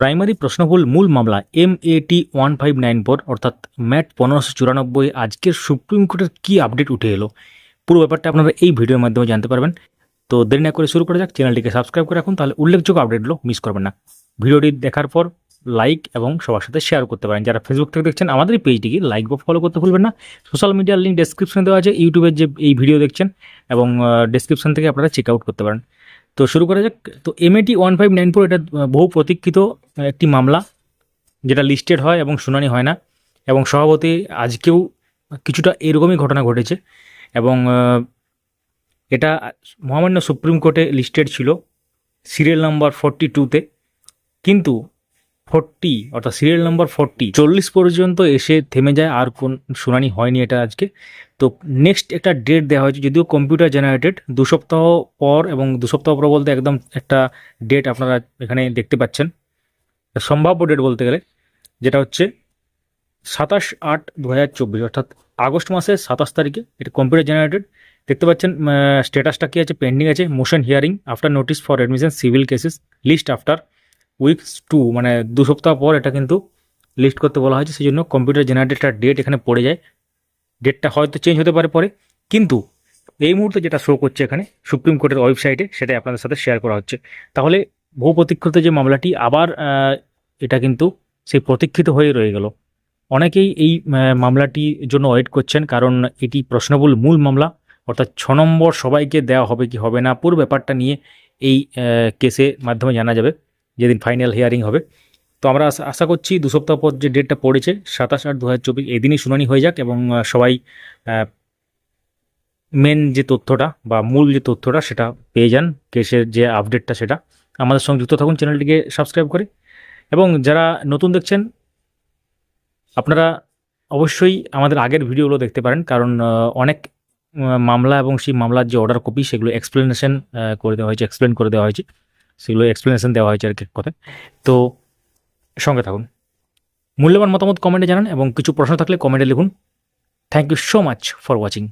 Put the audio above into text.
Primary প্রশ্নভুল মূল মামলা M A T one five nine four অর্থাৎ ম্যাট পনেরোশো চুরানব্বই, আজকের সুপ্রিম কোর্টের কী আপডেট উঠে এলো? পুরো ব্যাপারটা আপনারা এই ভিডিওর মাধ্যমে জানতে পারবেন। তো দেরি না করে শুরু করা যাক, চ্যানেলটিকে সাবস্ক্রাইব করে রাখুন, তাহলে উল্লেখযোগ্য আপডেটগুলো মিস করবেন না। ভিডিওটি দেখার পর লাইক এবং সবার সাথে শেয়ার করতে পারেন। যারা ফেসবুক থেকে দেখছেন আমাদের এই পেজটিকে লাইক বা ফলো করতে ভুলবেন না। সোশ্যাল মিডিয়ার লিঙ্ক ডেসক্রিপশনে দেওয়া আছে ইউটিউবের যে এই ভিডিও দেখছেন, এবং ডেসক্রিপশন থেকে আপনারা চেক আউট করতে পারেন। তো শুরু করা যাক। তো MAT one five nine four এটা বহু প্রতীক্ষিত একটি মামলা, যেটা লিস্টেড হয় এবং শুনানি হয় না। এবং সভাপতি আজকেও কিছুটা এরকমই ঘটনা ঘটেছে। এবং এটা মহামান্য সুপ্রিম কোর্টে লিস্টেড ছিল সিরিয়াল নাম্বার ফর্টি টুতে কিন্তু ফোরটি, অর্থাৎ সিরিয়াল নাম্বার ফোরটি। চল্লিশ পর্যন্ত এসে থেমে যায়, আর কোন শুনানি হয়নি এটা আজকে। তো নেক্সট একটা ডেট দেওয়া হয়েছে, যদিও কম্পিউটার জেনারেটেড দু সপ্তাহ পর এবং দু সপ্তাহ পর বলতে একদম একটা ডেট আপনারা এখানে দেখতে পাচ্ছেন। সম্ভাব্য ডেট বলতে গেলে, যেটা হচ্ছে সাতাশ আট দু হাজার চব্বিশ, অর্থাৎ আগস্ট মাসের সাতাশ তারিখে এটা কম্পিউটার জেনারেটেড দেখতে পাচ্ছেন স্ট্যাটাসটা কী আছে পেন্ডিং আছে motion hearing after notice for admission civil cases list after weeks two মানে দু সপ্তাহ পর এটা কিন্তু লিস্ট করতে বলা হয়েছে সেই জন্য কম্পিউটার জেনারেটেড ডেট এখানে পড়ে যায়। ডেটটা হয়তো চেঞ্জ হতে পারে পরে, কিন্তু এই মুহূর্তে যেটা শো করছে এখানে সুপ্রিম কোর্টের ওয়েবসাইটে সেটাই আপনাদের সাথে শেয়ার করা হচ্ছে। তাহলে বহু প্রতীক্ষিত যে মামলাটি, আবার এটা কিন্তু সেই প্রতীক্ষিত হয়ে রয়ে গেল। অনেকেই এই মামলাটির জন্য ওয়েট করছেন, কারণ এটি প্রশ্নবুল মূল মামলা, অর্থাৎ ছ নম্বর সবাইকে দেওয়া হবে কি হবে না, পুরো ব্যাপারটা নিয়ে এই কেসের মাধ্যমে জানা যাবে। যেদিন ফাইনাল হিয়ারিং হবে। তো আমরা আশা করছি দু সপ্তাহ পর যে ডেটটা পড়েছে, সাতাশ আট দু হাজার চব্বিশ, এদিনই শুনানি হয়ে যাক এবং সবাই মেন যে তথ্যটা বা মূল যে তথ্যটা সেটা পেয়ে যান কেসের যে আপডেটটা সেটা। আমাদের সঙ্গে যুক্ত থাকুন চ্যানেলটিকে সাবস্ক্রাইব করে। এবং যারা নতুন দেখছেন, আপনারা অবশ্যই আমাদের আগের ভিডিওগুলো দেখতে পারেন, কারণ অনেক মামলা এবং সেই মামলার যে অর্ডার কপি সেগুলো এক্সপ্লেনেশন করে দেওয়া হয়েছে এক্সপ্লেন করে দেওয়া হয়েছে। সেগুলো এক্সপ্লেনেশন দেওয়া হয়েছে আর কি কথা তো সঙ্গে থাকুন। মূল্যবান মতামত কমেন্টে জানান এবং কিছু প্রশ্ন থাকলে কমেন্টে লিখুন। Thank you so much for watching